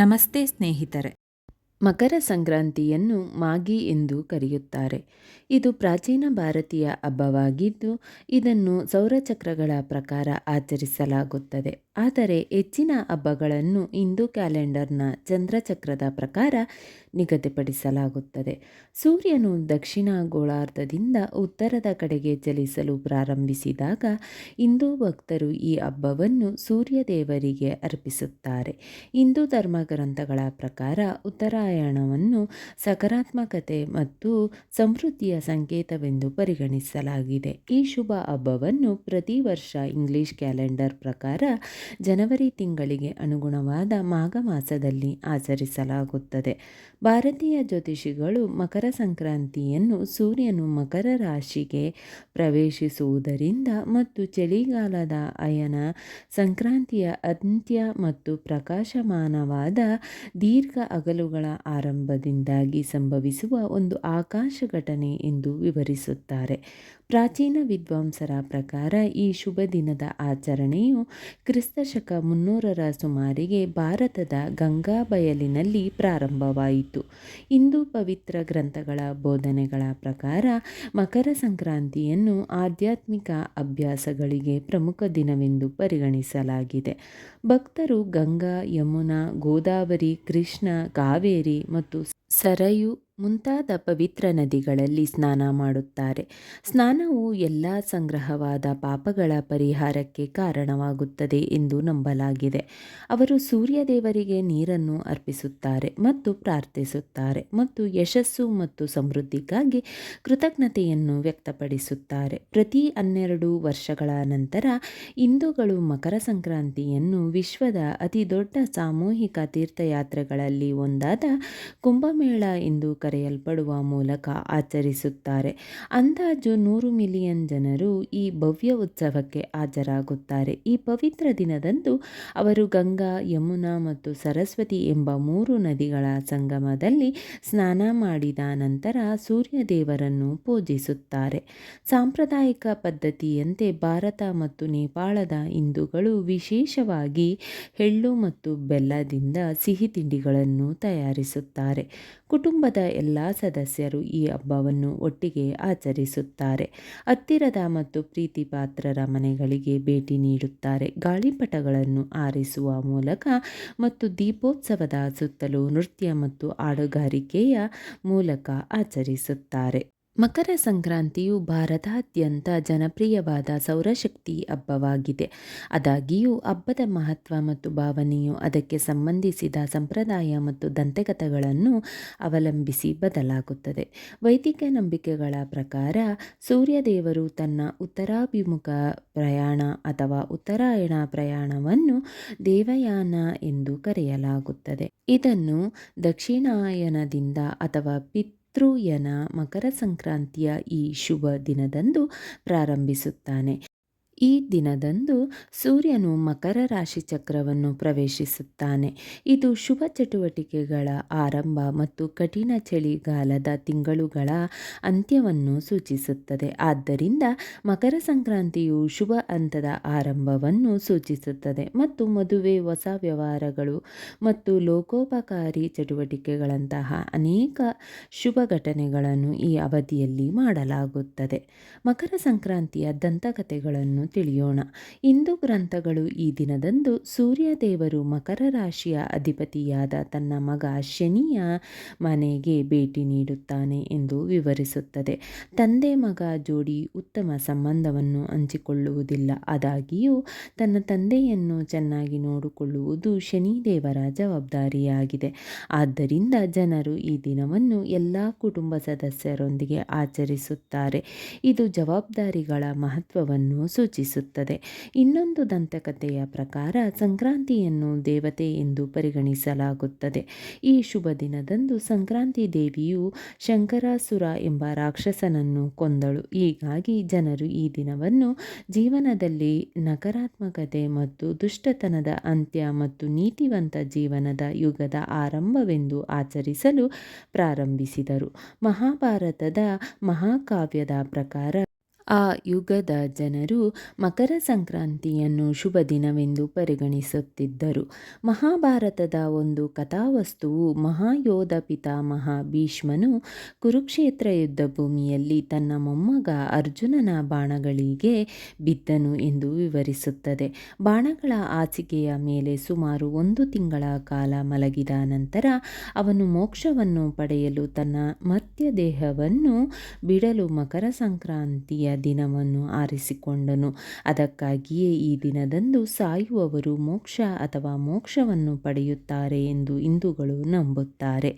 ನಮಸ್ತೆ ಸ್ನೇಹಿತರೆ. ಮಕರ ಸಂಕ್ರಾಂತಿಯನ್ನು ಮಾಗಿ ಎಂದು ಕರೆಯುತ್ತಾರೆ. ಇದು ಪ್ರಾಚೀನ ಭಾರತೀಯ ಹಬ್ಬವಾಗಿದ್ದು, ಇದನ್ನು ಸೌರಚಕ್ರಗಳ ಪ್ರಕಾರ ಆಚರಿಸಲಾಗುತ್ತದೆ. ಆದರೆ ಹೆಚ್ಚಿನ ಹಬ್ಬಗಳನ್ನು ಹಿಂದೂ ಕ್ಯಾಲೆಂಡರ್ನ ಚಂದ್ರಚಕ್ರದ ಪ್ರಕಾರ ನಿಗದಿಪಡಿಸಲಾಗುತ್ತದೆ. ಸೂರ್ಯನು ದಕ್ಷಿಣ ಗೋಳಾರ್ಧದಿಂದ ಉತ್ತರದ ಕಡೆಗೆ ಚಲಿಸಲು ಪ್ರಾರಂಭಿಸಿದಾಗ ಹಿಂದೂ ಭಕ್ತರು ಈ ಹಬ್ಬವನ್ನು ಸೂರ್ಯದೇವರಿಗೆ ಅರ್ಪಿಸುತ್ತಾರೆ. ಹಿಂದೂ ಧರ್ಮ ಗ್ರಂಥಗಳ ಪ್ರಕಾರ ಉತ್ತರಾಯಣವನ್ನು ಸಕಾರಾತ್ಮಕತೆ ಮತ್ತು ಸಮೃದ್ಧಿಯ ಸಂಕೇತವೆಂದು ಪರಿಗಣಿಸಲಾಗಿದೆ. ಈ ಶುಭ ಹಬ್ಬವನ್ನು ಪ್ರತಿ ವರ್ಷ ಇಂಗ್ಲಿಷ್ ಕ್ಯಾಲೆಂಡರ್ ಪ್ರಕಾರ ಜನವರಿ ತಿಂಗಳಿಗೆ ಅನುಗುಣವಾದ ಮಾಘ ಮಾಸದಲ್ಲಿ ಆಚರಿಸಲಾಗುತ್ತದೆ. ಭಾರತೀಯ ಜ್ಯೋತಿಷಿಗಳು ಮಕರ ಸಂಕ್ರಾಂತಿಯನ್ನು ಸೂರ್ಯನು ಮಕರ ರಾಶಿಗೆ ಪ್ರವೇಶಿಸುವುದರಿಂದ ಮತ್ತು ಚಳಿಗಾಲದ ಅಯನ ಸಂಕ್ರಾಂತಿಯ ಅಂತ್ಯ ಮತ್ತು ಪ್ರಕಾಶಮಾನವಾದ ದೀರ್ಘ ಅಗಲುಗಳ ಆರಂಭದಿಂದಾಗಿ ಸಂಭವಿಸುವ ಒಂದು ಆಕಾಶ ಘಟನೆ ಎಂದು ವಿವರಿಸುತ್ತಾರೆ. ಪ್ರಾಚೀನ ವಿದ್ವಾಂಸರ ಪ್ರಕಾರ ಈ ಶುಭ ದಿನದ ಆಚರಣೆಯು ಕ್ರಿಸ್ತಶಕ ಮುನ್ನೂರರ ಸುಮಾರಿಗೆ ಭಾರತದ ಗಂಗಾ ಬಯಲಿನಲ್ಲಿ ಪ್ರಾರಂಭವಾಯಿತು. ಹಿಂದೂ ಪವಿತ್ರ ಗ್ರಂಥಗಳ ಬೋಧನೆಗಳ ಪ್ರಕಾರ ಮಕರ ಸಂಕ್ರಾಂತಿಯನ್ನು ಆಧ್ಯಾತ್ಮಿಕ ಅಭ್ಯಾಸಗಳಿಗೆ ಪ್ರಮುಖ ದಿನವೆಂದು ಪರಿಗಣಿಸಲಾಗಿದೆ. ಭಕ್ತರು ಗಂಗಾ, ಯಮುನಾ, ಗೋದಾವರಿ, ಕೃಷ್ಣ, ಕಾವೇರಿ ಮತ್ತು ಸರಯು ಮುಂತಾದ ಪವಿತ್ರ ನದಿಗಳಲ್ಲಿ ಸ್ನಾನ ಮಾಡುತ್ತಾರೆ. ಸ್ನಾನವು ಎಲ್ಲ ಸಂಗ್ರಹವಾದ ಪಾಪಗಳ ಪರಿಹಾರಕ್ಕೆ ಕಾರಣವಾಗುತ್ತದೆ ಎಂದು ನಂಬಲಾಗಿದೆ. ಅವರು ಸೂರ್ಯದೇವರಿಗೆ ನೀರನ್ನು ಅರ್ಪಿಸುತ್ತಾರೆ ಮತ್ತು ಪ್ರಾರ್ಥಿಸುತ್ತಾರೆ ಮತ್ತು ಯಶಸ್ಸು ಮತ್ತು ಸಮೃದ್ಧಿಗಾಗಿ ಕೃತಜ್ಞತೆಯನ್ನು ವ್ಯಕ್ತಪಡಿಸುತ್ತಾರೆ. ಪ್ರತಿ ಹನ್ನೆರಡು ವರ್ಷಗಳ ನಂತರ ಹಿಂದೂಗಳು ಮಕರ ಸಂಕ್ರಾಂತಿಯನ್ನು ವಿಶ್ವದ ಅತಿ ದೊಡ್ಡ ಸಾಮೂಹಿಕ ತೀರ್ಥಯಾತ್ರೆಗಳಲ್ಲಿ ಒಂದಾದ ಕುಂಭಮೇಳ ಎಂದು ಕರೆಯಲ್ಪಡುವ ಮೂಲಕ ಆಚರಿಸುತ್ತಾರೆ. ಅಂದಾಜು ನೂರು ಮಿಲಿಯನ್ ಜನರು ಈ ಭವ್ಯ ಉತ್ಸವಕ್ಕೆ ಹಾಜರಾಗುತ್ತಾರೆ. ಈ ಪವಿತ್ರ ದಿನದಂದು ಅವರು ಗಂಗಾ, ಯಮುನಾ ಮತ್ತು ಸರಸ್ವತಿ ಎಂಬ ಮೂರು ನದಿಗಳ ಸಂಗಮದಲ್ಲಿ ಸ್ನಾನ ಮಾಡಿದ ನಂತರ ಸೂರ್ಯ ದೇವರನ್ನು ಪೂಜಿಸುತ್ತಾರೆ. ಸಾಂಪ್ರದಾಯಿಕ ಪದ್ಧತಿಯಂತೆ ಭಾರತ ಮತ್ತು ನೇಪಾಳದ ಹಿಂದೂಗಳು ವಿಶೇಷವಾಗಿ ಎಳ್ಳು ಮತ್ತು ಬೆಲ್ಲದಿಂದ ಸಿಹಿ ತಿಂಡಿಗಳನ್ನು ತಯಾರಿಸುತ್ತಾರೆ. ಕುಟುಂಬದ ಎಲ್ಲ ಸದಸ್ಯರು ಈ ಹಬ್ಬವನ್ನು ಒಟ್ಟಿಗೆ ಆಚರಿಸುತ್ತಾರೆ. ಹತ್ತಿರದ ಮತ್ತು ಪ್ರೀತಿ ಪಾತ್ರರ ಮನೆಗಳಿಗೆ ಭೇಟಿ ನೀಡುತ್ತಾರೆ. ಗಾಳಿಪಟಗಳನ್ನು ಆರಿಸುವ ಮೂಲಕ ಮತ್ತು ದೀಪೋತ್ಸವದ ಸುತ್ತಲೂ ನೃತ್ಯ ಮತ್ತು ಹಾಡುಗಾರಿಕೆಯ ಮೂಲಕ ಆಚರಿಸುತ್ತಾರೆ. ಮಕರ ಸಂಕ್ರಾಂತಿಯು ಭಾರತಾದ್ಯಂತ ಜನಪ್ರಿಯವಾದ ಸೌರಶಕ್ತಿ ಹಬ್ಬವಾಗಿದೆ. ಆದಾಗ್ಯೂ, ಹಬ್ಬದ ಮಹತ್ವ ಮತ್ತು ಭಾವನೆಯು ಅದಕ್ಕೆ ಸಂಬಂಧಿಸಿದ ಸಂಪ್ರದಾಯ ಮತ್ತು ದಂತಕಥೆಗಳನ್ನು ಅವಲಂಬಿಸಿ ಬದಲಾಗುತ್ತದೆ. ವೈದಿಕ ನಂಬಿಕೆಗಳ ಪ್ರಕಾರ, ಸೂರ್ಯದೇವರು ತನ್ನ ಉತ್ತರಾಭಿಮುಖ ಪ್ರಯಾಣ ಅಥವಾ ಉತ್ತರಾಯಣ ಪ್ರಯಾಣವನ್ನು ದೇವಯಾನ ಎಂದು ಕರೆಯಲಾಗುತ್ತದೆ. ಇದನ್ನು ದಕ್ಷಿಣಾಯನದಿಂದ ಅಥವಾ ಪಿತ್ ಪಿತೃಯನ ಮಕರ ಸಂಕ್ರಾಂತಿಯ ಈ ಶುಭ ದಿನದಂದು ಪ್ರಾರಂಭಿಸುತ್ತಾನೆ. ಈ ದಿನದಂದು ಸೂರ್ಯನು ಮಕರ ರಾಶಿ ಚಕ್ರವನ್ನು ಪ್ರವೇಶಿಸುತ್ತಾನೆ. ಇದು ಶುಭ ಚಟುವಟಿಕೆಗಳ ಆರಂಭ ಮತ್ತು ಕಠಿಣ ಚಳಿಗಾಲದ ತಿಂಗಳುಗಳ ಅಂತ್ಯವನ್ನು ಸೂಚಿಸುತ್ತದೆ. ಆದ್ದರಿಂದ ಮಕರ ಸಂಕ್ರಾಂತಿಯು ಶುಭ ಹಂತದ ಆರಂಭವನ್ನು ಸೂಚಿಸುತ್ತದೆ ಮತ್ತು ಮದುವೆ, ಹೊಸ ವ್ಯವಹಾರಗಳು ಮತ್ತು ಲೋಕೋಪಕಾರಿ ಚಟುವಟಿಕೆಗಳಂತಹ ಅನೇಕ ಶುಭ ಘಟನೆಗಳನ್ನು ಈ ಅವಧಿಯಲ್ಲಿ ಮಾಡಲಾಗುತ್ತದೆ. ಮಕರ ಸಂಕ್ರಾಂತಿಯ ದಂತಕಥೆಗಳನ್ನು ತಿಳಿಯೋಣ. ಹಿಂದೂ ಗ್ರಂಥಗಳು ಈ ದಿನದಂದು ಸೂರ್ಯದೇವರು ಮಕರ ರಾಶಿಯ ಅಧಿಪತಿಯಾದ ತನ್ನ ಮಗ ಶನಿಯ ಮನೆಗೆ ಭೇಟಿ ನೀಡುತ್ತಾನೆ ಎಂದು ವಿವರಿಸುತ್ತದೆ. ತಂದೆ ಮಗ ಜೋಡಿ ಉತ್ತಮ ಸಂಬಂಧವನ್ನು ಹಂಚಿಕೊಳ್ಳುವುದಿಲ್ಲ. ಆದಾಗಿಯೂ, ತನ್ನ ತಂದೆಯನ್ನು ಚೆನ್ನಾಗಿ ನೋಡಿಕೊಳ್ಳುವುದು ಶನಿದೇವರ ಜವಾಬ್ದಾರಿಯಾಗಿದೆ. ಆದ್ದರಿಂದ ಜನರು ಈ ದಿನವನ್ನು ಎಲ್ಲ ಕುಟುಂಬ ಸದಸ್ಯರೊಂದಿಗೆ ಆಚರಿಸುತ್ತಾರೆ. ಇದು ಜವಾಬ್ದಾರಿಗಳ ಮಹತ್ವವನ್ನು ಸೂಚಿಸುತ್ತದೆ. ಸೂಚಿಸುತ್ತದೆ ಇನ್ನೊಂದು ದಂತಕಥೆಯ ಪ್ರಕಾರ ಸಂಕ್ರಾಂತಿಯನ್ನು ದೇವತೆ ಎಂದು ಪರಿಗಣಿಸಲಾಗುತ್ತದೆ. ಈ ಶುಭ ದಿನದಂದು ಸಂಕ್ರಾಂತಿ ದೇವಿಯು ಶಂಕರಾಸುರ ಎಂಬ ರಾಕ್ಷಸನನ್ನು ಕೊಂದಳು. ಹೀಗಾಗಿ ಜನರು ಈ ದಿನವನ್ನು ಜೀವನದಲ್ಲಿ ನಕಾರಾತ್ಮಕತೆ ಮತ್ತು ದುಷ್ಟತನದ ಅಂತ್ಯ ಮತ್ತು ನೀತಿವಂತ ಜೀವನದ ಯುಗದ ಆರಂಭವೆಂದು ಆಚರಿಸಲು ಪ್ರಾರಂಭಿಸಿದರು. ಮಹಾಭಾರತದ ಮಹಾಕಾವ್ಯದ ಪ್ರಕಾರ ಆ ಯುಗದ ಜನರು ಮಕರ ಸಂಕ್ರಾಂತಿಯನ್ನು ಶುಭ ದಿನವೆಂದು ಪರಿಗಣಿಸುತ್ತಿದ್ದರು. ಮಹಾಭಾರತದ ಒಂದು ಕಥಾವಸ್ತುವು ಮಹಾಯೋಧ ಪಿತಾಮಹ ಭೀಷ್ಮನು ಕುರುಕ್ಷೇತ್ರ ಯುದ್ಧ ಭೂಮಿಯಲ್ಲಿ ತನ್ನ ಮೊಮ್ಮಗ ಅರ್ಜುನನ ಬಾಣಗಳಿಗೆ ಬಿದ್ದನು ಎಂದು ವಿವರಿಸುತ್ತದೆ. ಬಾಣಗಳ ಆಚಿಕೆಯ ಮೇಲೆ ಸುಮಾರು ಒಂದು ತಿಂಗಳ ಕಾಲ ಮಲಗಿದ ನಂತರ ಅವನು ಮೋಕ್ಷವನ್ನು ಪಡೆಯಲು ತನ್ನ ಮರ್ತ್ಯ ದೇಹವನ್ನು ಬಿಡಲು ಮಕರ ಸಂಕ್ರಾಂತಿಯ ದಿನವನ್ನು ಆರಿಸಿಕೊಂಡನು. ಅದಕ್ಕಾಗಿಯೇ ಈ ದಿನದಂದು ಸಾಯುವವರು ಮೋಕ್ಷ ಅಥವಾ ಮೋಕ್ಷವನ್ನು ಪಡೆಯುತ್ತಾರೆ ಎಂದು ಹಿಂದೂಗಳು ನಂಬುತ್ತಾರೆ.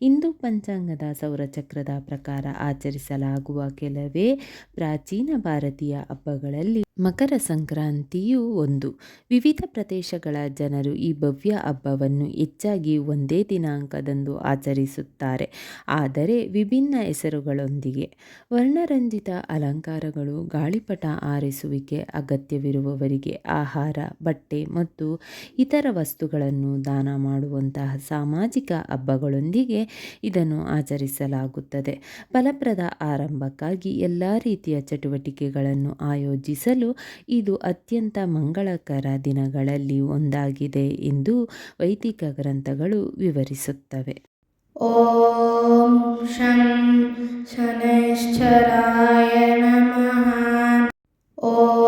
ಹಿಂದೂ ಪಂಚಾಂಗದ ಸೌರಚಕ್ರದ ಪ್ರಕಾರ ಆಚರಿಸಲಾಗುವ ಕೆಲವೇ ಪ್ರಾಚೀನ ಭಾರತೀಯ ಹಬ್ಬಗಳಲ್ಲಿ ಮಕರ ಸಂಕ್ರಾಂತಿಯು ಒಂದು. ವಿವಿಧ ಪ್ರದೇಶಗಳ ಜನರು ಈ ಭವ್ಯ ಹಬ್ಬವನ್ನು ಹೆಚ್ಚಾಗಿ ಒಂದೇ ದಿನಾಂಕದಂದು ಆಚರಿಸುತ್ತಾರೆ. ಆದರೆ ವಿಭಿನ್ನ ಹೆಸರುಗಳೊಂದಿಗೆ. ವರ್ಣರಂಜಿತ ಅಲಂಕಾರಗಳು, ಗಾಳಿಪಟ ಆರಿಸುವಿಕೆ ಅಗತ್ಯವಿರುವವರಿಗೆ ಆಹಾರ, ಬಟ್ಟೆ ಮತ್ತು ಇತರ ವಸ್ತುಗಳನ್ನು ದಾನ ಮಾಡುವಂತಹ ಸಾಮಾಜಿಕ ಹಬ್ಬಗಳೊಂದಿಗೆ ಇದನ್ನು ಆಚರಿಸಲಾಗುತ್ತದೆ. ಫಲಪ್ರದ ಆರಂಭಕ್ಕಾಗಿ ಎಲ್ಲ ರೀತಿಯ ಚಟುವಟಿಕೆಗಳನ್ನು ಆಯೋಜಿಸಲು ಇದು ಅತ್ಯಂತ ಮಂಗಳಕರ ದಿನಗಳಲ್ಲಿ ಒಂದಾಗಿದೆ ಎಂದು ವೈದಿಕ ಗ್ರಂಥಗಳು ವಿವರಿಸುತ್ತವೆ. ಓಂ ಶಂ ಶನೈಶ್ಚರಾಯ ನಮಃ. ಓ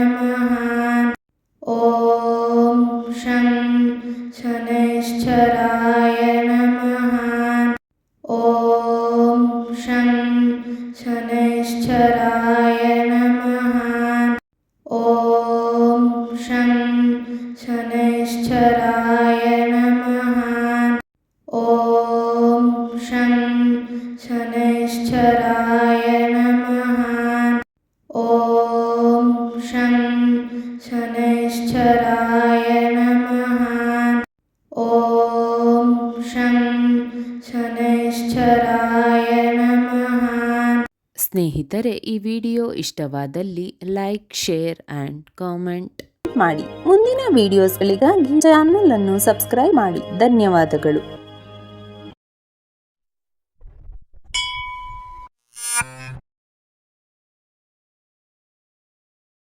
शनैश्चराय नमः ॐ शं शनैश्चराय नमः ಸ್ನೇಹಿತರೆ ಈ ವಿಡಿಯೋ ಇಷ್ಟವಾದಲ್ಲಿ ಲೈಕ್ ಶೇರ್ ಆ್ಯಂಡ್ ಕಾಮೆಂಟ್ ಮಾಡಿ ಮುಂದಿನ ವಿಡಿಯೋಸ್ಗಳಿಗಾಗಿ ಚಾನಲ್ ಅನ್ನು ಸಬ್ಸ್ಕ್ರೈಬ್ ಮಾಡಿ ಧನ್ಯವಾದಗಳು